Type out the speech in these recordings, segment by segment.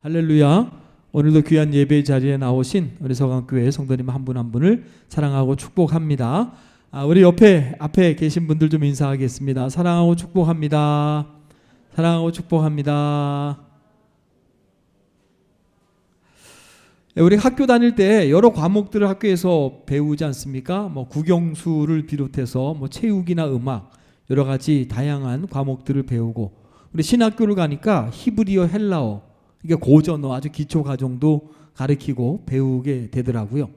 할렐루야. 오늘도 귀한 예배 자리에 나오신 우리 서강교회 성도님 한분한 분을 사랑하고 축복합니다. 아, 우리 옆에 앞에 계신 분들 좀 인사하겠습니다. 사랑하고 축복합니다. 사랑하고 축복합니다. 예, 우리 학교 다닐 때 여러 과목들을 학교에서 배우지 않습니까? 뭐 국영수를 비롯해서 뭐 체육이나 음악 여러 가지 다양한 과목들을 배우고 우리 신학교를 가니까 히브리어, 헬라어 이게 고전어 아주 기초 과정도 가르치고 배우게 되더라고요.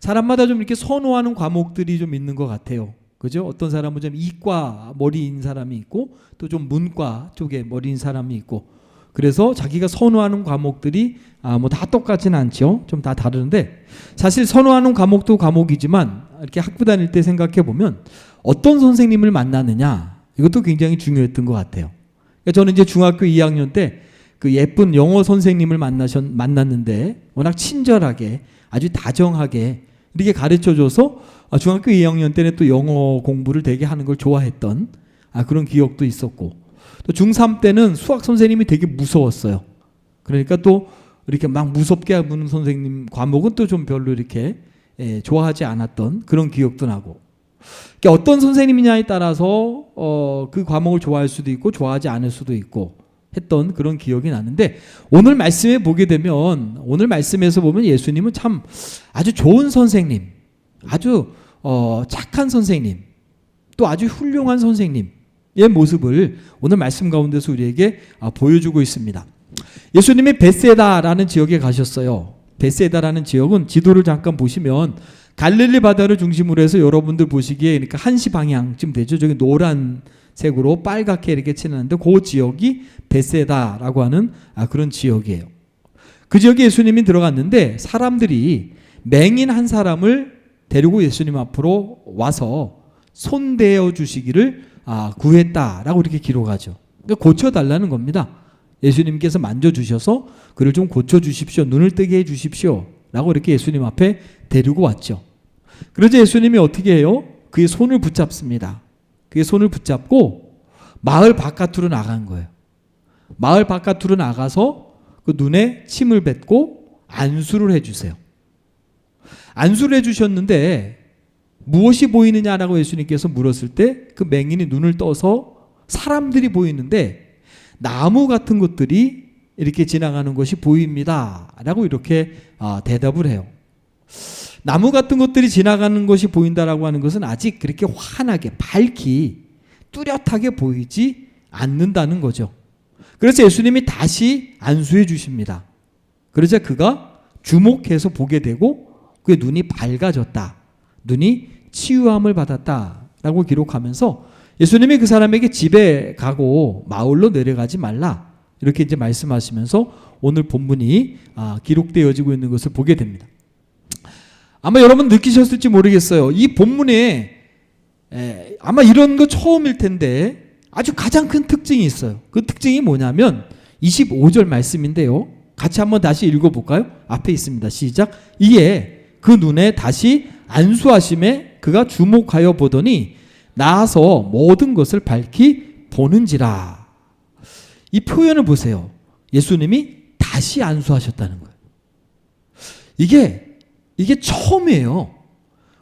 사람마다 좀 이렇게 선호하는 과목들이 좀 있는 것 같아요. 그죠? 어떤 사람은 좀 이과 머리인 사람이 있고 또 좀 문과 쪽에 머리인 사람이 있고 그래서 자기가 선호하는 과목들이 아 뭐 다 똑같지는 않죠. 좀 다 다른데 사실 선호하는 과목도 과목이지만 이렇게 학부 다닐 때 생각해 보면 어떤 선생님을 만나느냐 이것도 굉장히 중요했던 것 같아요. 그러니까 저는 이제 중학교 2학년 때 그 예쁜 영어 선생님을 만나셨 만났는데 워낙 친절하게 아주 다정하게 이렇게 가르쳐 줘서 아, 중학교 2학년 때는 또 영어 공부를 되게 하는 걸 좋아했던 아, 그런 기억도 있었고 또 중3 때는 수학 선생님이 되게 무서웠어요. 그러니까 또 이렇게 막 무섭게 하는 선생님 과목은 또 좀 별로 이렇게 예, 좋아하지 않았던 그런 기억도 나고 그러니까 어떤 선생님이냐에 따라서 어, 그 과목을 좋아할 수도 있고 좋아하지 않을 수도 있고 했던 그런 기억이 나는데 오늘 말씀에 보게 되면 오늘 말씀에서 보면 예수님은 참 아주 좋은 선생님, 아주 어, 착한 선생님, 또 아주 훌륭한 선생님의 모습을 오늘 말씀 가운데서 우리에게 아, 보여주고 있습니다. 예수님이 베세다라는 지역에 가셨어요. 베세다라는 지역은 지도를 잠깐 보시면 갈릴리 바다를 중심으로 해서 여러분들 보시기에 그러니까 한시 방향쯤 되죠. 저기 노란 색으로 빨갛게 이렇게 칠하는데 그 지역이 베세다라고 하는 아, 그런 지역이에요. 그 지역에 예수님이 들어갔는데 사람들이 맹인 한 사람을 데리고 예수님 앞으로 와서 손대어 주시기를 아, 구했다라고 이렇게 기록하죠. 그러니까 고쳐 달라는 겁니다. 예수님께서 만져 주셔서 그를 좀 고쳐 주십시오. 눈을 뜨게 해 주십시오 라고 이렇게 예수님 앞에 데리고 왔죠. 그러자 예수님이 어떻게 해요? 그의 손을 붙잡습니다. 그의 손을 붙잡고 마을 바깥으로 나간 거예요. 마을 바깥으로 나가서 그 눈에 침을 뱉고 안수를 해주세요. 안수를 해주셨는데 무엇이 보이느냐라고 예수님께서 물었을 때 그 맹인이 눈을 떠서 사람들이 보이는데 나무 같은 것들이 이렇게 지나가는 것이 보입니다. 라고 이렇게 아, 대답을 해요. 나무 같은 것들이 지나가는 것이 보인다라고 하는 것은 아직 그렇게 환하게 밝기 뚜렷하게 보이지 않는다는 거죠. 그래서 예수님이 다시 안수해 주십니다. 그러자 그가 주목해서 보게 되고 그의 눈이 밝아졌다. 눈이 치유함을 받았다라고 기록하면서 예수님이 그 사람에게 집에 가고 마을로 내려가지 말라. 이렇게 이제 말씀하시면서 오늘 본문이 아, 기록되어지고 있는 것을 보게 됩니다. 아마 여러분 느끼셨을지 모르겠어요. 이 본문에 에, 아마 이런 거 처음일 텐데 아주 가장 큰 특징이 있어요. 그 특징이 뭐냐면 25절 말씀인데요. 같이 한번 다시 읽어볼까요? 앞에 있습니다. 시작. 이에 그 눈에 다시 안수하심에 그가 주목하여 보더니 나아서 모든 것을 밝히 보는지라. 이 표현을 보세요. 예수님이 다시 안수하셨다는 거예요. 이게 이게 처음이에요.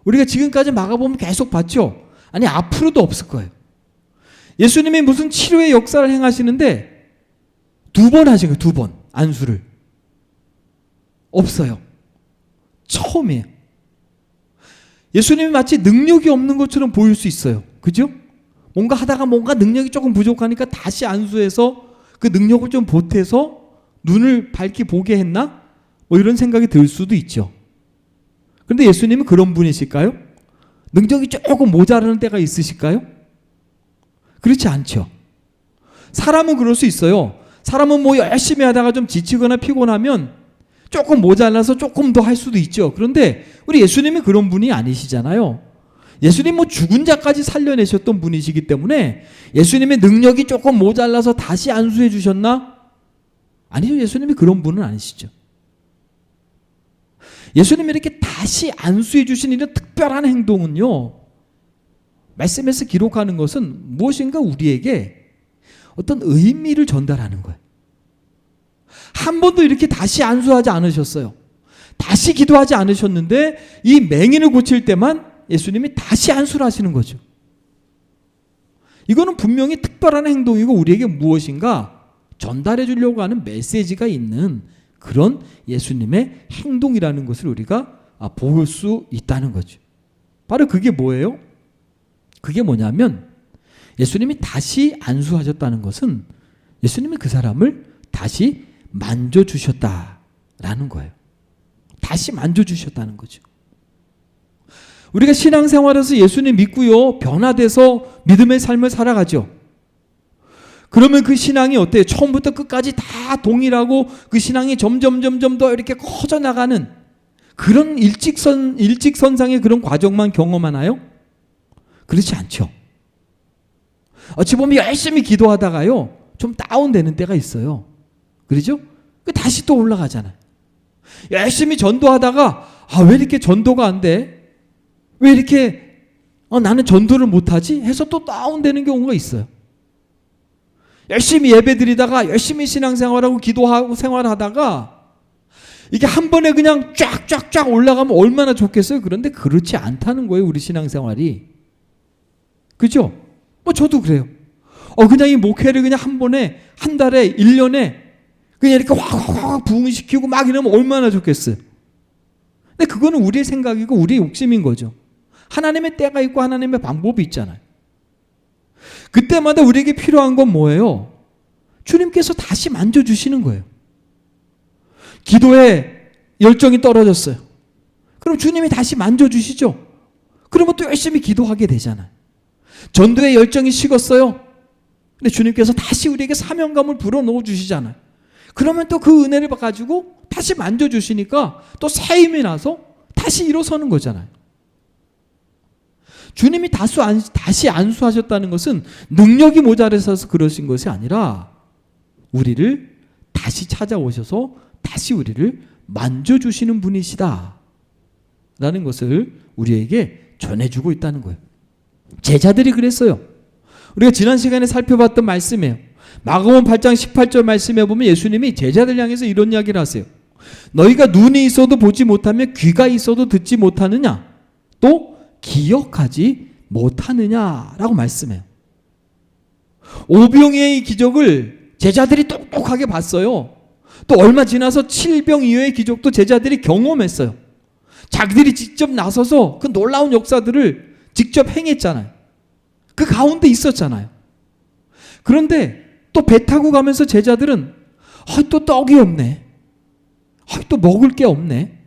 우리가 지금까지 막아보면 계속 봤죠. 아니 앞으로도 없을 거예요. 예수님이 무슨 치료의 역사를 행하시는데 두 번 하신 거예요. 두 번. 안수를. 없어요. 처음이에요. 예수님이 마치 능력이 없는 것처럼 보일 수 있어요. 그죠? 뭔가 하다가 뭔가 능력이 조금 부족하니까 다시 안수해서 그 능력을 좀 보태서 눈을 밝히 보게 했나? 뭐 이런 생각이 들 수도 있죠. 그런데 예수님은 그런 분이실까요? 능력이 조금 모자라는 때가 있으실까요? 그렇지 않죠. 사람은 그럴 수 있어요. 사람은 뭐 열심히 하다가 좀 지치거나 피곤하면 조금 모자라서 조금 더 할 수도 있죠. 그런데 우리 예수님이 그런 분이 아니시잖아요. 예수님 뭐 죽은 자까지 살려내셨던 분이시기 때문에 예수님의 능력이 조금 모자라서 다시 안수해 주셨나? 아니죠. 예수님이 그런 분은 아니시죠. 예수님이 이렇게 다시 안수해 주신 이런 특별한 행동은요. 말씀에서 기록하는 것은 무엇인가 우리에게 어떤 의미를 전달하는 거예요. 한 번도 이렇게 다시 안수하지 않으셨어요. 다시 기도하지 않으셨는데 이 맹인을 고칠 때만 예수님이 다시 안수를 하시는 거죠. 이거는 분명히 특별한 행동이고 우리에게 무엇인가 전달해 주려고 하는 메시지가 있는 그런 예수님의 행동이라는 것을 우리가 아, 볼수 있다는 거죠. 바로 그게 뭐예요? 그게 뭐냐면 예수님이 다시 안수하셨다는 것은 예수님이 그 사람을 다시 만져주셨다라는 거예요. 다시 만져주셨다는 거죠. 우리가 신앙생활에서 예수님 믿고요, 변화돼서 믿음의 삶을 살아가죠. 그러면 그 신앙이 어때요? 처음부터 끝까지 다 동일하고 그 신앙이 점점 점점 더 이렇게 커져 나가는 그런 일직선 일직선상의 그런 과정만 경험하나요? 그렇지 않죠. 어찌 보면 열심히 기도하다가요, 좀 다운되는 때가 있어요. 그러죠? 그 다시 또 올라가잖아요. 열심히 전도하다가 아, 왜 이렇게 전도가 안 돼? 왜 이렇게 어, 나는 전도를 못하지? 해서 또 다운되는 경우가 있어요. 열심히 예배드리다가 열심히 신앙생활하고 기도하고 생활하다가 이게 한 번에 그냥 쫙쫙쫙 올라가면 얼마나 좋겠어요. 그런데 그렇지 않다는 거예요. 우리 신앙생활이. 그죠? 뭐 저도 그래요. 어 그냥 이 목회를 그냥 한 번에 한 달에 1년에 그냥 이렇게 확확확 부흥시키고 막 이러면 얼마나 좋겠어요. 근데 그거는 우리의 생각이고 우리의 욕심인 거죠. 하나님의 때가 있고 하나님의 방법이 있잖아요. 그때마다 우리에게 필요한 건 뭐예요? 주님께서 다시 만져주시는 거예요. 기도에 열정이 떨어졌어요. 그럼 주님이 다시 만져주시죠. 그러면 또 열심히 기도하게 되잖아요. 전도에 열정이 식었어요. 근데 주님께서 다시 우리에게 사명감을 불어넣어 주시잖아요. 그러면 또 그 은혜를 가지고 다시 만져주시니까 또새 힘이 나서 다시 일어서는 거잖아요. 주님이 다수 안, 다시 안수하셨다는 것은 능력이 모자라서 그러신 것이 아니라 우리를 다시 찾아오셔서 다시 우리를 만져주시는 분이시다. 라는 것을 우리에게 전해주고 있다는 거예요. 제자들이 그랬어요. 우리가 지난 시간에 살펴봤던 말씀이에요. 마가복음 8장 18절 말씀에 보면 예수님이 제자들 향해서 이런 이야기를 하세요. 너희가 눈이 있어도 보지 못하며 귀가 있어도 듣지 못하느냐? 또 기억하지 못하느냐라고 말씀해요. 오병이의 기적을 제자들이 똑똑하게 봤어요. 또 얼마 지나서 칠병 이후의 기적도 제자들이 경험했어요. 자기들이 직접 나서서 그 놀라운 역사들을 직접 행했잖아요. 그 가운데 있었잖아요. 그런데 또 배 타고 가면서 제자들은 아, 또 떡이 없네. 아, 또 먹을 게 없네.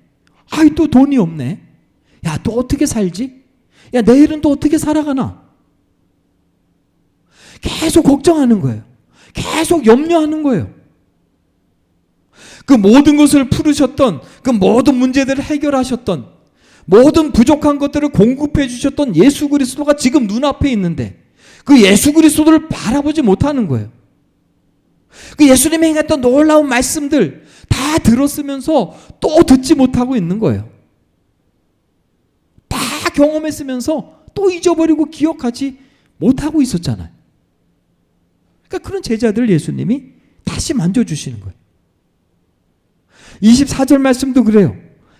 아, 또 돈이 없네. 야, 또 어떻게 살지? 야, 내일은 또 어떻게 살아가나? 계속 걱정하는 거예요. 계속 염려하는 거예요. 그 모든 것을 풀으셨던, 그 모든 문제들을 해결하셨던, 모든 부족한 것들을 공급해 주셨던 예수 그리스도가 지금 눈앞에 있는데, 그 예수 그리스도를 바라보지 못하는 거예요. 그 예수님이 행했던 놀라운 말씀들 다 들었으면서 또 듣지 못하고 있는 거예요. 다 경험했으면서 또 잊어버리고 기억하지 못하고 있었잖아요. 그러니까 그런 제자들 예수님이 다시 만져주시는 거예요. 24절 말씀도 그래요.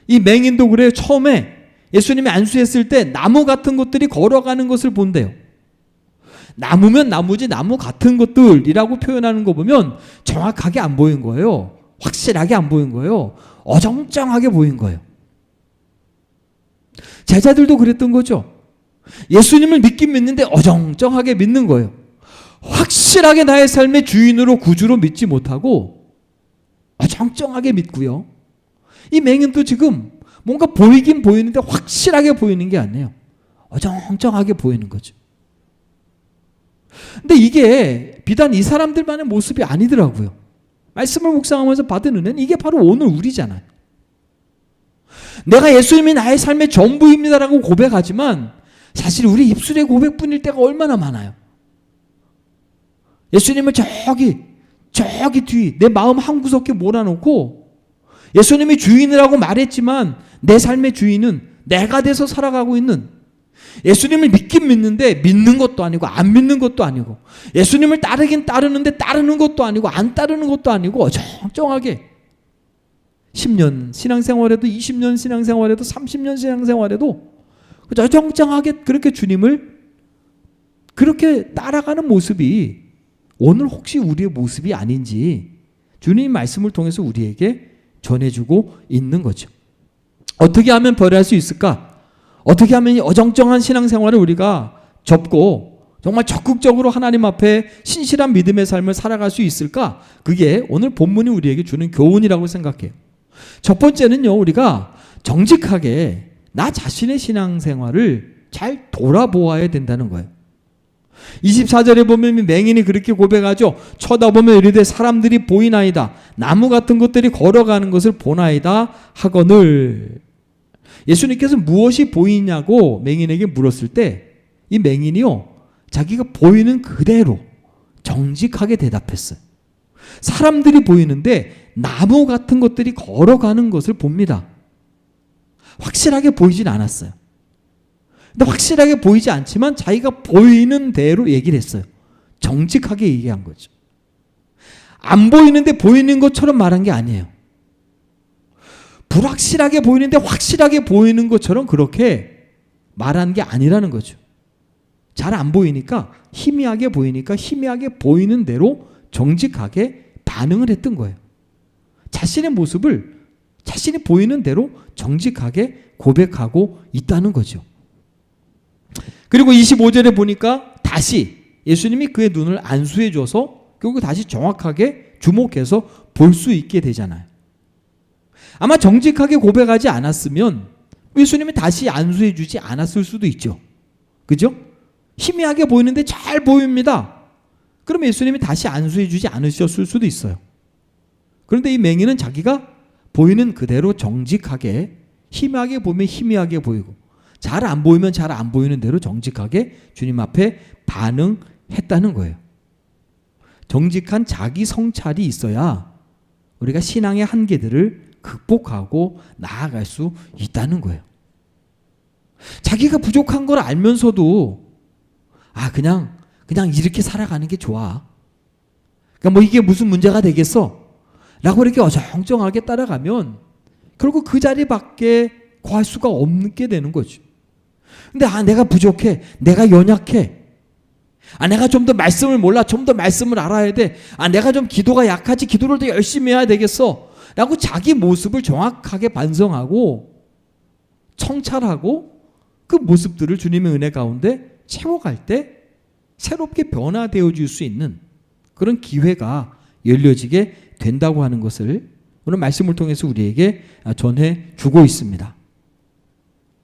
이 맹인도 그래요. 처음에 예수님이 안수했을 때 나무 같은 것들이 걸어가는 것을 본대요. 나무면 나무지 나무 같은 것들이라고 표현하는 거 보면 정확하게 안 보인 거예요. 확실하게 안 보인 거예요. 어정쩡하게 보인 거예요. 제자들도 그랬던 거죠. 예수님을 믿긴 믿는데 어정쩡하게 믿는 거예요. 확실하게 나의 삶의 주인으로 구주로 믿지 못하고 어정쩡하게 믿고요. 이 맹인도 지금 뭔가 보이긴 보이는데 확실하게 보이는 게 아니에요. 어정쩡하게 보이는 거죠. 근데 이게 비단 이 사람들만의 모습이 아니더라고요. 말씀을 묵상하면서 받은 은혜는 이게 바로 오늘 우리잖아요. 내가 예수님이 나의 삶의 전부입니다라고 고백하지만 사실 우리 입술의 고백뿐일 때가 얼마나 많아요. 예수님을 저기 저기 뒤 내 마음 한 구석에 몰아놓고 예수님이 주인이라고 말했지만 내 삶의 주인은 내가 돼서 살아가고 있는 예수님을 믿긴 믿는데 믿는 것도 아니고 안 믿는 것도 아니고 예수님을 따르긴 따르는데 따르는 것도 아니고 안 따르는 것도 아니고 어정쩡하게 10년 신앙생활에도 20년 신앙생활에도 30년 신앙생활에도 그저 어정쩡하게 그렇게 주님을 그렇게 따라가는 모습이 오늘 혹시 우리의 모습이 아닌지 주님 말씀을 통해서 우리에게 전해주고 있는 거죠. 어떻게 하면 벌할 수 있을까? 어떻게 하면 이 어정쩡한 신앙생활을 우리가 접고 정말 적극적으로 하나님 앞에 신실한 믿음의 삶을 살아갈 수 있을까? 그게 오늘 본문이 우리에게 주는 교훈이라고 생각해요. 첫 번째는요, 우리가 정직하게 나 자신의 신앙생활을 잘 돌아보아야 된다는 거예요. 24절에 보면 맹인이 그렇게 고백하죠. 쳐다보면 이르되 사람들이 보이나이다. 나무 같은 것들이 걸어가는 것을 보나이다 하거늘. 예수님께서 무엇이 보이냐고 맹인에게 물었을 때 이 맹인이요. 자기가 보이는 그대로 정직하게 대답했어요. 사람들이 보이는데 나무 같은 것들이 걸어가는 것을 봅니다. 확실하게 보이진 않았어요. 근데 확실하게 보이지 않지만 자기가 보이는 대로 얘기를 했어요. 정직하게 얘기한 거죠. 안 보이는데 보이는 것처럼 말한 게 아니에요. 불확실하게 보이는데 확실하게 보이는 것처럼 그렇게 말한 게 아니라는 거죠. 잘 안 보이니까 희미하게 보이니까 희미하게 보이는 대로 정직하게 반응을 했던 거예요. 자신의 모습을 자신이 보이는 대로 정직하게 고백하고 있다는 거죠. 그리고 25절에 보니까 다시 예수님이 그의 눈을 안수해 줘서 결국 다시 정확하게 주목해서 볼 수 있게 되잖아요. 아마 정직하게 고백하지 않았으면 예수님이 다시 안수해 주지 않았을 수도 있죠. 그죠? 희미하게 보이는데 잘 보입니다. 그럼 예수님이 다시 안수해 주지 않으셨을 수도 있어요. 그런데 이 맹인은 자기가 보이는 그대로 정직하게 희미하게 보면 희미하게 보이고 잘 안 보이면 잘 안 보이는 대로 정직하게 주님 앞에 반응했다는 거예요. 정직한 자기 성찰이 있어야 우리가 신앙의 한계들을 극복하고 나아갈 수 있다는 거예요. 자기가 부족한 걸 알면서도 아 그냥 그냥 이렇게 살아가는 게 좋아. 그러니까 뭐 이게 무슨 문제가 되겠어? 라고 이렇게 어정쩡하게 따라가면 결국 그 자리밖에 구할 수가 없게 되는 거죠. 근데 아 내가 부족해. 내가 연약해. 아 내가 좀 더 말씀을 몰라. 좀 더 말씀을 알아야 돼. 아 내가 좀 기도가 약하지. 기도를 더 열심히 해야 되겠어. 라고 자기 모습을 정확하게 반성하고 청찰하고 그 모습들을 주님의 은혜 가운데 채워갈 때 새롭게 변화되어 줄 수 있는 그런 기회가 열려지게 된다고 하는 것을 오늘 말씀을 통해서 우리에게 전해 주고 있습니다.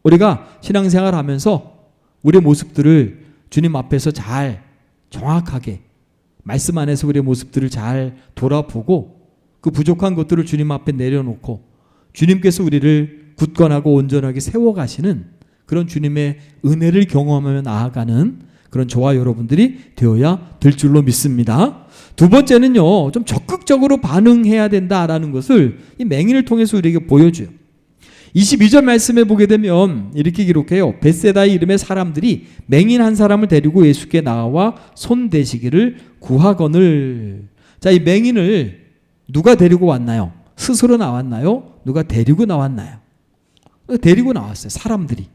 우리가 신앙생활 하면서 우리의 모습들을 주님 앞에서 잘 정확하게 말씀 안에서 우리의 모습들을 잘 돌아보고 그 부족한 것들을 주님 앞에 내려놓고 주님께서 우리를 굳건하고 온전하게 세워가시는 그런 주님의 은혜를 경험하며 나아가는 그런 저와 여러분들이 되어야 될 줄로 믿습니다. 두 번째는요, 좀 적극적으로 반응해야 된다라는 것을 이 맹인을 통해서 우리에게 보여줘요. 22절 말씀에 보게 되면 이렇게 기록해요. 베세다의 이름의 사람들이 맹인 한 사람을 데리고 예수께 나와 손 대시기를 구하거늘. 자, 이 맹인을 누가 데리고 왔나요? 스스로 나왔나요? 누가 데리고 나왔나요? 데리고 나왔어요. 사람들이.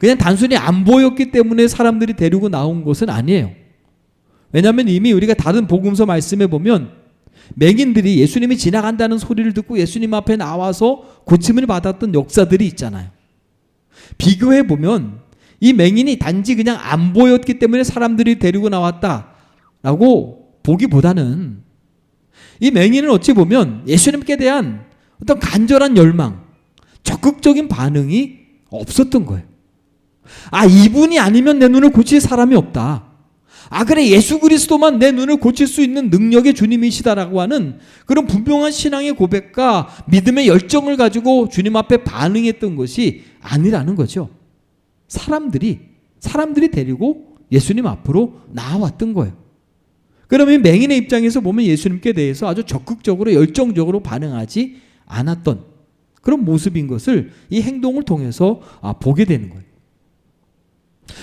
그냥 단순히 안 보였기 때문에 사람들이 데리고 나온 것은 아니에요. 왜냐하면 이미 우리가 다른 복음서 말씀에 보면 맹인들이 예수님이 지나간다는 소리를 듣고 예수님 앞에 나와서 고침을 받았던 역사들이 있잖아요. 비교해 보면 이 맹인이 단지 그냥 안 보였기 때문에 사람들이 데리고 나왔다라고 보기보다는 이 맹인은 어찌 보면 예수님께 대한 어떤 간절한 열망, 적극적인 반응이 없었던 거예요. 아, 이분이 아니면 내 눈을 고칠 사람이 없다. 아, 그래, 예수 그리스도만 내 눈을 고칠 수 있는 능력의 주님이시다라고 하는 그런 분명한 신앙의 고백과 믿음의 열정을 가지고 주님 앞에 반응했던 것이 아니라는 거죠. 사람들이, 사람들이 데리고 예수님 앞으로 나왔던 거예요. 그러면 맹인의 입장에서 보면 예수님께 대해서 아주 적극적으로 열정적으로 반응하지 않았던 그런 모습인 것을 이 행동을 통해서 아, 보게 되는 거예요.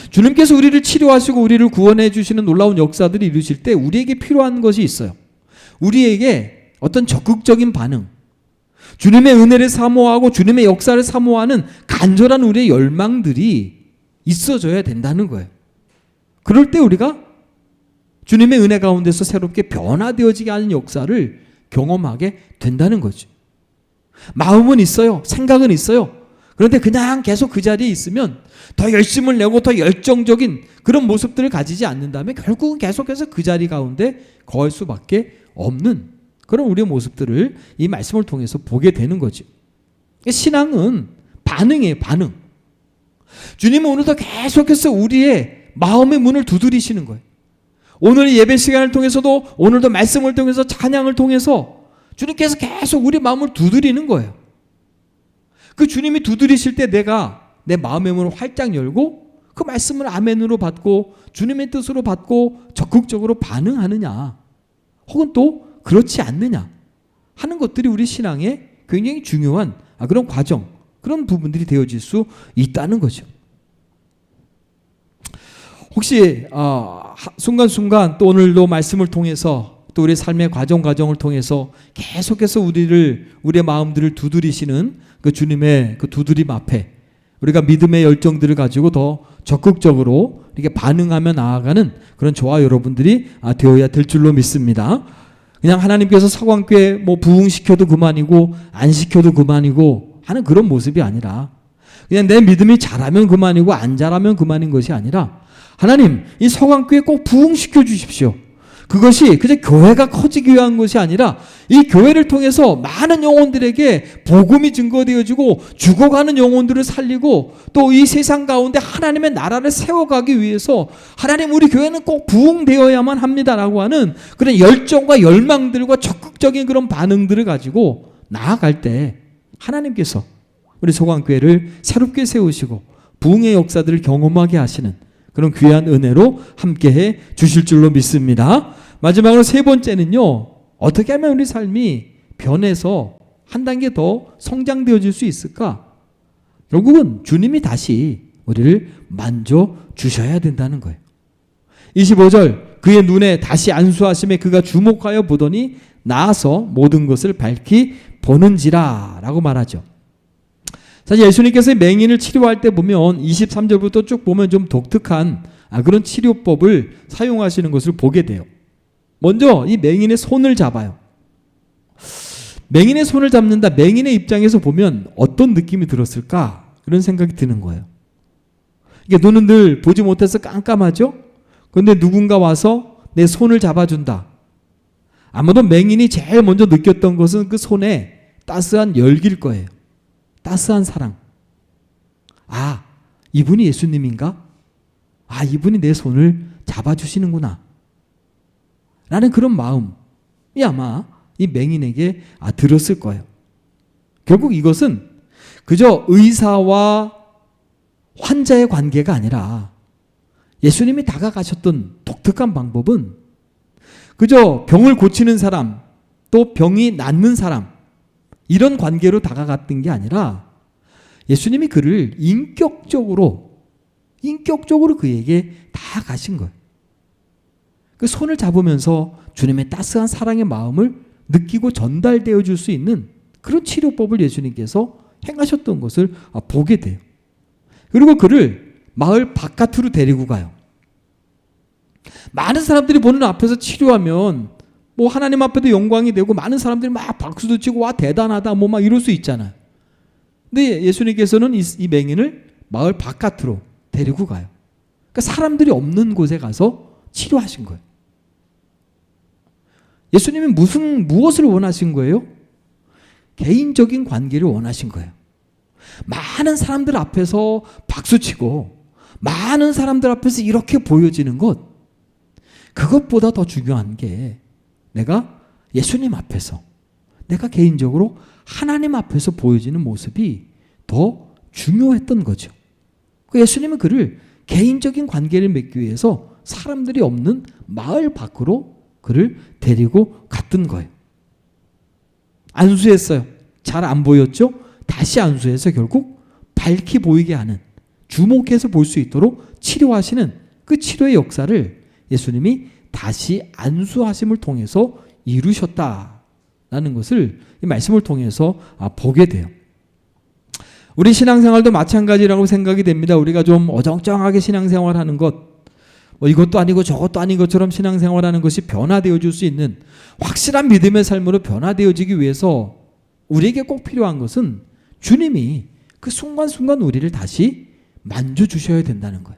주님께서 우리를 치료하시고 우리를 구원해 주시는 놀라운 역사들이 이루실 때 우리에게 필요한 것이 있어요. 우리에게 어떤 적극적인 반응, 주님의 은혜를 사모하고 주님의 역사를 사모하는 간절한 우리의 열망들이 있어져야 된다는 거예요. 그럴 때 우리가 주님의 은혜 가운데서 새롭게 변화되어지게 하는 역사를 경험하게 된다는 거죠. 마음은 있어요. 생각은 있어요. 그런데 그냥 계속 그 자리에 있으면 더 열심을 내고 더 열정적인 그런 모습들을 가지지 않는다면 결국은 계속해서 그 자리 가운데 거할 수밖에 없는 그런 우리의 모습들을 이 말씀을 통해서 보게 되는 거죠. 신앙은 반응이에요, 반응. 주님은 오늘도 계속해서 우리의 마음의 문을 두드리시는 거예요. 오늘 예배 시간을 통해서도 오늘도 말씀을 통해서 찬양을 통해서 주님께서 계속 우리 마음을 두드리는 거예요. 그 주님이 두드리실 때 내가 내 마음의 문을 활짝 열고 그 말씀을 아멘으로 받고 주님의 뜻으로 받고 적극적으로 반응하느냐 혹은 또 그렇지 않느냐 하는 것들이 우리 신앙에 굉장히 중요한 아, 그런 과정 그런 부분들이 되어질 수 있다는 거죠. 혹시 어, 하- 순간순간 또 오늘도 말씀을 통해서 또 우리 삶의 과정 과정을 통해서 계속해서 우리를 우리의 마음들을 두드리시는 그 주님의 그 두드림 앞에 우리가 믿음의 열정들을 가지고 더 적극적으로 이렇게 반응하며 나아가는 그런 저와 여러분들이 아, 되어야 될 줄로 믿습니다. 그냥 하나님께서 서광교회 뭐 부흥시켜도 그만이고 안 시켜도 그만이고 하는 그런 모습이 아니라 그냥 내 믿음이 잘하면 그만이고 안 잘하면 그만인 것이 아니라 하나님 이 서광교회 꼭 부흥시켜 주십시오. 그것이 그저 교회가 커지기 위한 것이 아니라 이 교회를 통해서 많은 영혼들에게 복음이 증거되어지고 죽어가는 영혼들을 살리고 또 이 세상 가운데 하나님의 나라를 세워가기 위해서 하나님 우리 교회는 꼭 부흥되어야만 합니다라고 하는 그런 열정과 열망들과 적극적인 그런 반응들을 가지고 나아갈 때 하나님께서 우리 소강교회를 새롭게 세우시고 부흥의 역사들을 경험하게 하시는 그런 귀한 은혜로 함께해 주실 줄로 믿습니다. 마지막으로 세 번째는요. 어떻게 하면 우리 삶이 변해서 한 단계 더 성장되어질 수 있을까? 결국은 주님이 다시 우리를 만져 주셔야 된다는 거예요. 25절 그의 눈에 다시 안수하심에 그가 주목하여 보더니 나아서 모든 것을 밝히 보는지라라고 말하죠. 사실 예수님께서 맹인을 치료할 때 보면 23절부터 쭉 보면 좀 독특한 아, 그런 치료법을 사용하시는 것을 보게 돼요. 먼저 이 맹인의 손을 잡아요. 맹인의 손을 잡는다. 맹인의 입장에서 보면 어떤 느낌이 들었을까? 그런 생각이 드는 거예요. 이게 눈은 늘 보지 못해서 깜깜하죠? 그런데 누군가 와서 내 손을 잡아준다. 아마도 맹인이 제일 먼저 느꼈던 것은 그 손에 따스한 열기일 거예요. 따스한 사랑. 아, 이분이 예수님인가? 아, 이분이 내 손을 잡아주시는구나. 라는 그런 마음이 아마 이 맹인에게 아, 들었을 거예요. 결국 이것은 그저 의사와 환자의 관계가 아니라 예수님이 다가가셨던 독특한 방법은 그저 병을 고치는 사람, 또 병이 낫는 사람, 이런 관계로 다가갔던 게 아니라 예수님이 그를 인격적으로 인격적으로 그에게 다가가신 거예요. 그 손을 잡으면서 주님의 따스한 사랑의 마음을 느끼고 전달되어 줄 수 있는 그런 치료법을 예수님께서 행하셨던 것을 보게 돼요. 그리고 그를 마을 바깥으로 데리고 가요. 많은 사람들이 보는 앞에서 치료하면 뭐 하나님 앞에도 영광이 되고 많은 사람들이 막 박수도 치고 와 대단하다 뭐 막 이럴 수 있잖아요. 근데 예수님께서는 이, 이 맹인을 마을 바깥으로 데리고 가요. 그러니까 사람들이 없는 곳에 가서 치료하신 거예요. 예수님이 무슨 무엇을 원하신 거예요? 개인적인 관계를 원하신 거예요. 많은 사람들 앞에서 박수치고 많은 사람들 앞에서 이렇게 보여지는 것 그것보다 더 중요한 게 내가 예수님 앞에서 내가 개인적으로 하나님 앞에서 보여지는 모습이 더 중요했던 거죠. 그 예수님은 그를 개인적인 관계를 맺기 위해서 사람들이 없는 마을 밖으로 그를 데리고 갔던 거예요. 안수했어요. 잘 안 보였죠? 다시 안수해서 결국 밝히 보이게 하는 주목해서 볼 수 있도록 치료하시는 그 치료의 역사를 예수님이 다시 안수하심을 통해서 이루셨다라는 것을 이 말씀을 통해서 아, 보게 돼요. 우리 신앙생활도 마찬가지라고 생각이 됩니다. 우리가 좀 어정쩡하게 신앙생활 하는 것, 뭐 이것도 아니고 저것도 아닌 것처럼 신앙생활 하는 것이 변화되어 줄 수 있는 확실한 믿음의 삶으로 변화되어지기 위해서 우리에게 꼭 필요한 것은 주님이 그 순간순간 우리를 다시 만져 주셔야 된다는 거예요.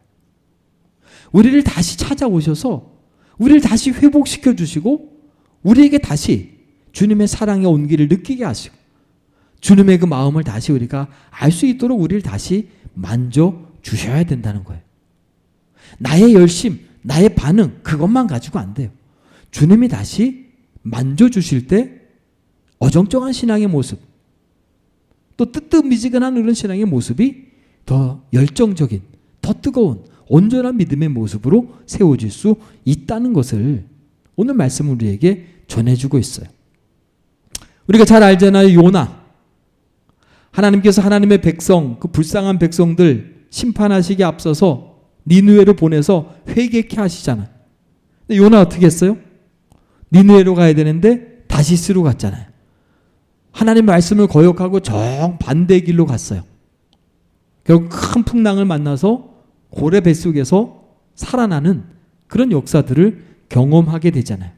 우리를 다시 찾아오셔서 우리를 다시 회복시켜 주시고 우리에게 다시 주님의 사랑의 온기를 느끼게 하시고 주님의 그 마음을 다시 우리가 알 수 있도록 우리를 다시 만져 주셔야 된다는 거예요. 나의 열심, 나의 반응 그것만 가지고 안 돼요. 주님이 다시 만져 주실 때 어정쩡한 신앙의 모습 또 뜨뜻미지근한 그런 신앙의 모습이 더 열정적인 더 뜨거운 온전한 믿음의 모습으로 세워질 수 있다는 것을 오늘 말씀 우리에게 전해주고 있어요. 우리가 잘 알잖아요. 요나. 하나님께서 하나님의 백성, 그 불쌍한 백성들 심판하시기 앞서서 니누에로 보내서 회개케 하시잖아요. 근데 요나 어떻게 했어요? 니누에로 가야 되는데 다시스로 갔잖아요. 하나님 말씀을 거역하고 정 반대 길로 갔어요. 결국 큰 풍랑을 만나서 고래 뱃속에서 살아나는 그런 역사들을 경험하게 되잖아요.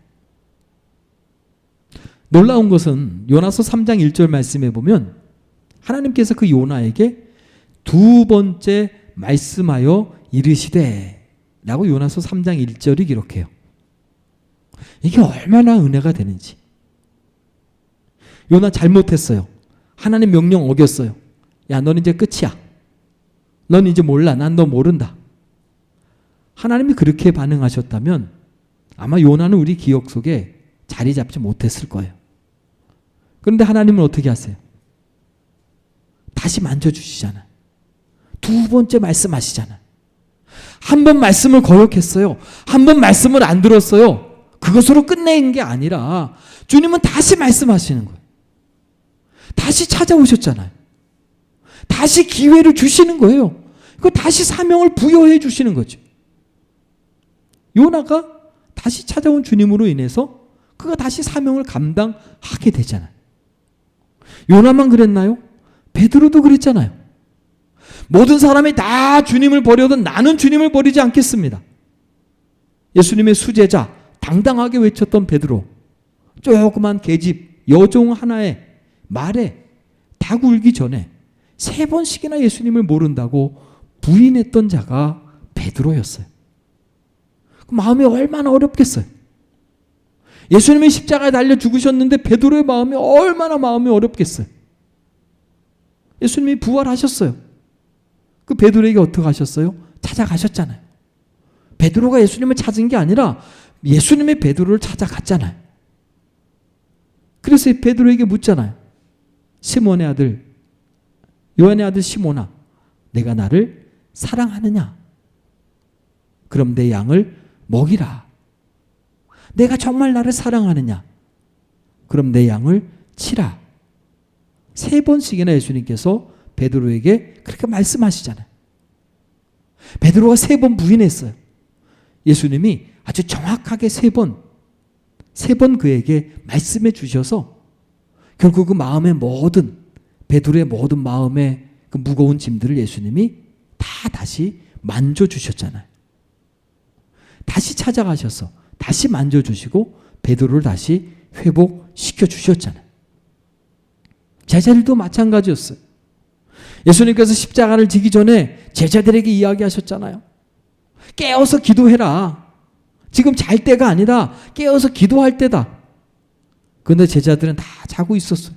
놀라운 것은 요나서 3장 1절 말씀에 보면 하나님께서 그 요나에게 두 번째 말씀하여 이르시되 라고 요나서 3장 1절이 기록해요. 이게 얼마나 은혜가 되는지. 요나 잘못했어요. 하나님 명령 어겼어요. 야, 넌 이제 끝이야. 넌 이제 몰라. 난 너 모른다. 하나님이 그렇게 반응하셨다면 아마 요나는 우리 기억 속에 자리 잡지 못했을 거예요. 그런데 하나님은 어떻게 하세요? 다시 만져주시잖아요. 두 번째 말씀하시잖아요. 한 번 말씀을 거역했어요. 한 번 말씀을 안 들었어요. 그것으로 끝내는 게 아니라 주님은 다시 말씀하시는 거예요. 다시 찾아오셨잖아요. 다시 기회를 주시는 거예요. 그 다시 사명을 부여해 주시는 거죠. 요나가 다시 찾아온 주님으로 인해서 그가 다시 사명을 감당하게 되잖아요. 요나만 그랬나요? 베드로도 그랬잖아요. 모든 사람이 다 주님을 버려도 나는 주님을 버리지 않겠습니다. 예수님의 수제자 당당하게 외쳤던 베드로 조그만 계집 여종 하나에 말에 닭 울기 전에 세 번씩이나 예수님을 모른다고 부인했던 자가 베드로였어요. 그 마음이 얼마나 어렵겠어요. 예수님이 십자가에 달려 죽으셨는데 베드로의 마음이 얼마나 마음이 어렵겠어요. 예수님이 부활하셨어요. 그 베드로에게 어떻게 하셨어요? 찾아가셨잖아요. 베드로가 예수님을 찾은 게 아니라 예수님의 베드로를 찾아갔잖아요. 그래서 베드로에게 묻잖아요. 시몬의 아들 요한의 아들 시몬아 내가 나를 사랑하느냐? 그럼 내 양을 먹이라. 내가 정말 나를 사랑하느냐? 그럼 내 양을 치라. 세 번씩이나 예수님께서 베드로에게 그렇게 말씀하시잖아요. 베드로가 세 번 부인했어요. 예수님이 아주 정확하게 세 번, 세 번 그에게 말씀해 주셔서 결국 그 마음의 모든, 베드로의 모든 마음의 그 무거운 짐들을 예수님이 다 다시 만져주셨잖아요. 다시 찾아가셔서 다시 만져주시고 베드로를 다시 회복시켜 주셨잖아요. 제자들도 마찬가지였어요. 예수님께서 십자가를 지기 전에 제자들에게 이야기하셨잖아요. 깨어서 기도해라. 지금 잘 때가 아니라 깨어서 기도할 때다. 그런데 제자들은 다 자고 있었어요.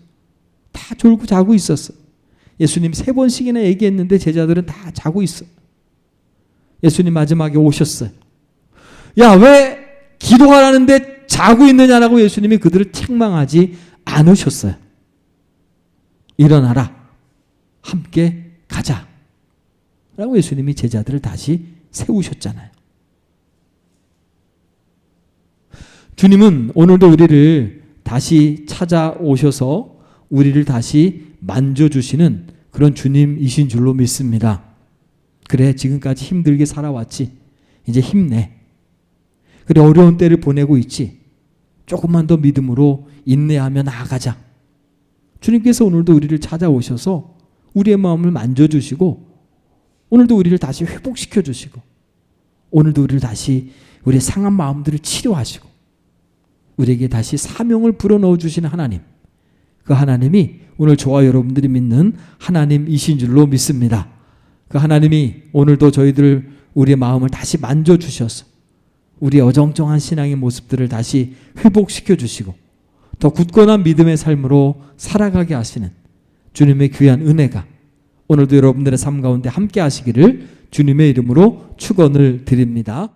다 졸고 자고 있었어요. 예수님 세 번씩이나 얘기했는데 제자들은 다 자고 있어요. 예수님 마지막에 오셨어요. 야, 왜 기도하라는데 자고 있느냐라고 예수님이 그들을 책망하지 않으셨어요. 일어나라. 함께 가자. 라고 예수님이 제자들을 다시 세우셨잖아요. 주님은 오늘도 우리를 다시 찾아오셔서 우리를 다시 만져주시는 그런 주님이신 줄로 믿습니다. 그래, 지금까지 힘들게 살아왔지. 이제 힘내. 그래, 어려운 때를 보내고 있지. 조금만 더 믿음으로 인내하며 나아가자. 주님께서 오늘도 우리를 찾아오셔서 우리의 마음을 만져주시고 오늘도 우리를 다시 회복시켜 주시고 오늘도 우리를 다시 우리의 상한 마음들을 치료하시고 우리에게 다시 사명을 불어넣어 주시는 하나님 그 하나님이 오늘 저와 여러분들이 믿는 하나님이신 줄로 믿습니다. 그 하나님이 오늘도 저희들 우리의 마음을 다시 만져 주셔서 우리의 어정쩡한 신앙의 모습들을 다시 회복시켜 주시고 더 굳건한 믿음의 삶으로 살아가게 하시는 주님의 귀한 은혜가 오늘도 여러분들의 삶 가운데 함께 하시기를 주님의 이름으로 축원을 드립니다.